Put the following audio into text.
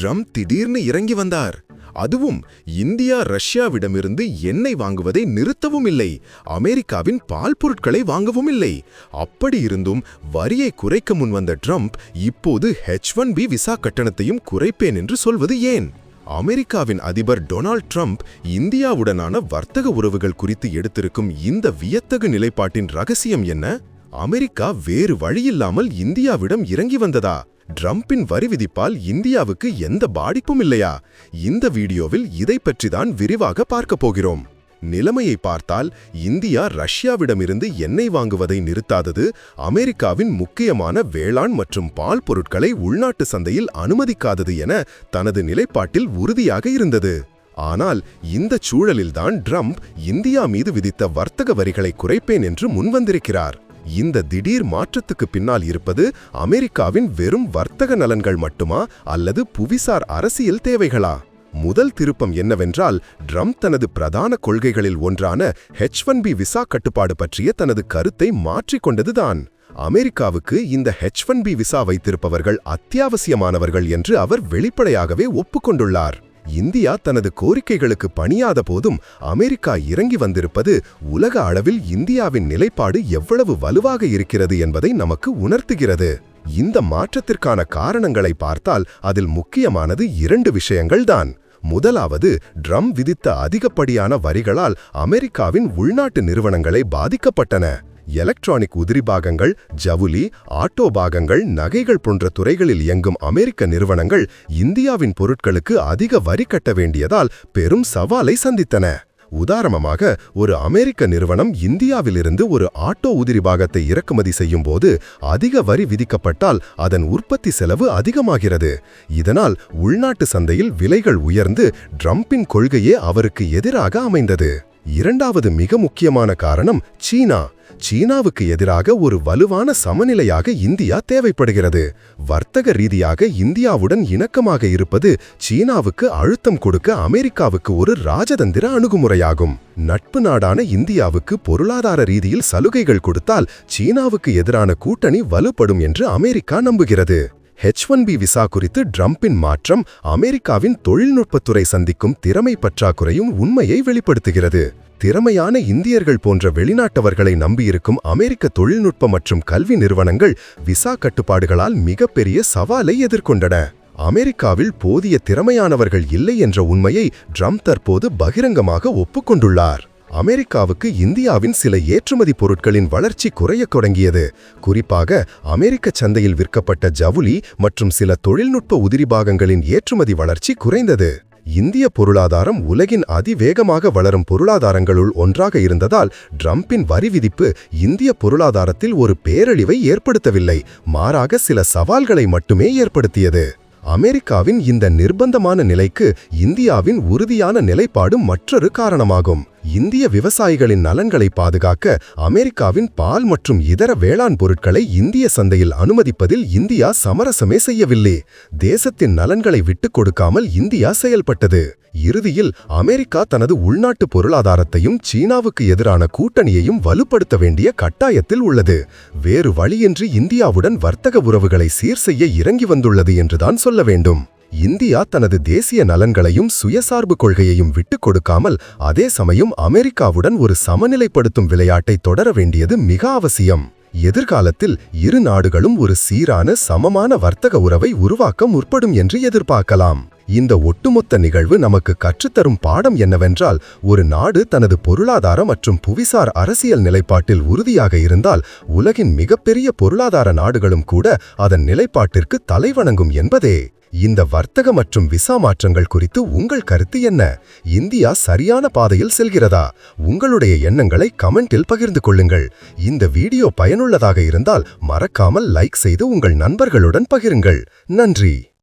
Trump திடீர்னு இறங்கி வந்தார். அதுவும் இந்தியா ரஷ்யாவிடமிருந்து எண்ணெய் வாங்குவதை நிறுத்தவும் இல்லை. அமெரிக்காவின் பால் பொருட்களை வாங்கவும் இல்லை. அப்படி இருந்தும் வரியை குறைக்க முன்வந்த ட்ரம்ப் இப்போது ஹெச் ஒன் பி விசா கட்டணத்தையும் குறைப்பேன் என்று சொல்வது ஏன்? அமெரிக்காவின் அதிபர் டொனால்ட் ட்ரம்ப் இந்தியாவுடனான வர்த்தக உறவுகள் குறித்து எடுத்திருக்கும் இந்த வியத்தகு நிலைப்பாட்டின் ரகசியம் என்ன? அமெரிக்கா வேறு வழியில்லாமல் இந்தியாவிடம் இறங்கி வந்ததா? ட்ரம்பின் வரி விதிப்பால் இந்தியாவுக்கு எந்த பாதிப்பும் இல்லையா? இந்த வீடியோவில் இதை பற்றிதான் விரிவாக பார்க்கப் போகிறோம். நிலைமையை பார்த்தால் இந்தியா ரஷ்யாவிடமிருந்து எண்ணெய் வாங்குவதை நிறுத்தாதது அமெரிக்காவின் முக்கியமான வேளாண் மற்றும் பால் பொருட்களை உள்நாட்டு சந்தையில் அனுமதிக்காதது என தனது நிலைப்பாட்டில் உறுதியாக இருந்தது. ஆனால் இந்த சூழலில்தான் ட்ரம்ப் இந்தியா மீது விதித்த வர்த்தக வரிகளை குறைப்பேன் என்று முன்வந்திருக்கிறார். இந்த திடீர் மாற்றத்துக்கு பின்னால் இருப்பது அமெரிக்காவின் வெறும் வர்த்தக நலன்கள் மட்டுமா அல்லது புவிசார் அரசியல் தேவைகளா? முதல் திருப்பம் என்னவென்றால் ட்ரம்ப் தனது பிரதான கொள்கைகளில் ஒன்றான ஹெச் ஒன் பி விசா கட்டுப்பாடு பற்றிய தனது கருத்தை மாற்றிக்கொண்டதுதான் அமெரிக்காவுக்கு இந்த ஹெச் ஒன் பி விசா வைத்திருப்பவர்கள் அத்தியாவசியமானவர்கள் என்று அவர் வெளிப்படையாகவே ஒப்புக்கொண்டுள்ளார் இந்தியா தனது கோரிக்கைகளுக்கு பணியாத போதும் அமெரிக்கா இறங்கி வந்திருப்பது உலக அளவில் இந்தியாவின் நிலைப்பாடு எவ்வளவு வலுவாக இருக்கிறது என்பதை நமக்கு உணர்த்துகிறது. இந்த மாற்றத்திற்கான காரணங்களை பார்த்தால் அதில் முக்கியமானது இரண்டு விஷயங்கள்தான். முதலாவது ட்ரம் விதித்த அதிகப்படியான வரிகளால் அமெரிக்காவின் உள்நாட்டு நிறுவனங்களை பாதிக்கப்பட்டன. எலக்ட்ரானிக் உதிரி பாகங்கள் ஜவுளி ஆட்டோ பாகங்கள் நகைகள் போன்ற துறைகளில் இயங்கும் அமெரிக்க நிறுவனங்கள் இந்தியாவின் பொருட்களுக்கு அதிக வரி கட்ட வேண்டியதால் பெரும் சவாலை சந்தித்தன. உதாரணமாக ஒரு அமெரிக்க நிறுவனம் இந்தியாவிலிருந்து ஒரு ஆட்டோ உதிரி பாகத்தை இறக்குமதி செய்யும் போது அதிக வரி விதிக்கப்பட்டால் அதன் உற்பத்தி செலவு அதிகமாகிறது. இதனால் உள்நாட்டு சந்தையில் விலைகள் உயர்ந்து ட்ரம்பின் கொள்கையே அவருக்கு எதிராக அமைந்தது. இரண்டாவது மிக முக்கியமான காரணம் சீனா. சீனாவுக்கு எதிராக ஒரு வலுவான சமநிலையாக இந்தியா தேவைப்படுகிறது. வர்த்தக ரீதியாக இந்தியாவுடன் இணக்கமாக இருப்பது சீனாவுக்கு அழுத்தம் கொடுக்க அமெரிக்காவுக்கு ஒரு ராஜதந்திர அணுகுமுறையாகும். நட்பு நாடான இந்தியாவுக்கு பொருளாதார ரீதியில் சலுகைகள் கொடுத்தால் சீனாவுக்கு எதிரான கூட்டணி வலுப்படும் என்று அமெரிக்கா நம்புகிறது. ஹெச் ஒன் பி விசா குறித்து ட்ரம்பின் மாற்றம் அமெரிக்காவின் தொழில்நுட்பத்துறை சந்திக்கும் திறமை பற்றாக்குறையும் உண்மையை வெளிப்படுத்துகிறது. திறமையான இந்தியர்கள் போன்ற வெளிநாட்டவர்களை நம்பியிருக்கும் அமெரிக்க தொழில்நுட்ப மற்றும் கல்வி நிறுவனங்கள் விசா கட்டுப்பாடுகளால் மிகப்பெரிய சவாலை எதிர்கொண்டன. அமெரிக்காவில் போதிய திறமையானவர்கள் இல்லை என்ற உண்மையை ட்ரம்ப் தற்போது பகிரங்கமாக ஒப்புக்கொண்டுள்ளார். அமெரிக்காவுக்கு இந்தியாவின் சில ஏற்றுமதி பொருட்களின் வளர்ச்சி குறையத் தொடங்கியது. குறிப்பாக அமெரிக்க சந்தையில் விற்கப்பட்ட ஜவுளி மற்றும் சில தொழில்நுட்ப உதிரிபாகங்களின் ஏற்றுமதி வளர்ச்சி குறைந்தது. இந்திய பொருளாதாரம் உலகின் அதிவேகமாக வளரும் பொருளாதாரங்களுள் ஒன்றாக இருந்ததால் ட்ரம்பின் வரி விதிப்பு இந்திய பொருளாதாரத்தில் ஒரு பேரழிவை ஏற்படுத்தவில்லை. மாறாக சில சவால்களை மட்டுமே ஏற்படுத்தியது. அமெரிக்காவின் இந்த நிர்பந்தமான நிலைக்கு இந்தியாவின் உறுதியான நிலைப்பாடு மற்றொரு காரணமாகும். இந்திய விவசாயிகளின் நலன்களை பாதுகாக்க அமெரிக்காவின் பால் மற்றும் இதர வேளாண் பொருட்களை இந்திய சந்தையில் அனுமதிப்பதில் இந்தியா சமரசமே செய்யவில்லை. தேசத்தின் நலன்களை விட்டுக் கொடுக்காமல் இந்தியா செயல்பட்டது. இறுதியில் அமெரிக்கா தனது உள்நாட்டு பொருளாதாரத்தையும் சீனாவுக்கு எதிரான கூட்டணியையும் வலுப்படுத்த வேண்டிய கட்டாயத்தில் உள்ளது. வேறு வழியின்றி இந்தியாவுடன் வர்த்தக உறவுகளை சீர் செய்ய இறங்கி வந்துள்ளது என்றுதான் சொல்ல வேண்டும். இந்தியா தனது தேசிய நலன்களையும் சுயசார்பு கொள்கையையும் விட்டுக் கொடுக்காமல் அதே சமயம் அமெரிக்காவுடன் ஒரு சமநிலைப்படுத்தும் விளையாட்டை தொடர வேண்டியது மிக அவசியம். எதிர்காலத்தில் இரு நாடுகளும் ஒரு சீரான சமமான வர்த்தக உறவை உருவாக்க முற்படும் என்று எதிர்பார்க்கலாம். இந்த ஒட்டுமொத்த நிகழ்வு நமக்கு கற்றுத்தரும் பாடம் என்னவென்றால் ஒரு நாடு தனது பொருளாதார மற்றும் புவிசார் அரசியல் நிலைப்பாட்டில் உறுதியாக இருந்தால் உலகின் மிகப்பெரிய பொருளாதார நாடுகளும் கூட அதன் நிலைப்பாட்டிற்கு தலைவணங்கும் என்பதே. இந்த வர்த்தக மற்றும் விசா மாற்றங்கள் குறித்து உங்கள் கருத்து என்ன? இந்தியா சரியான பாதையில் செல்கிறதா? உங்களுடைய எண்ணங்களை கமெண்டில் பகிர்ந்து கொள்ளுங்கள். இந்த வீடியோ பயனுள்ளதாக இருந்தால் மறக்காமல் லைக் செய்து உங்கள் நண்பர்களுடன் பகிருங்கள். நன்றி.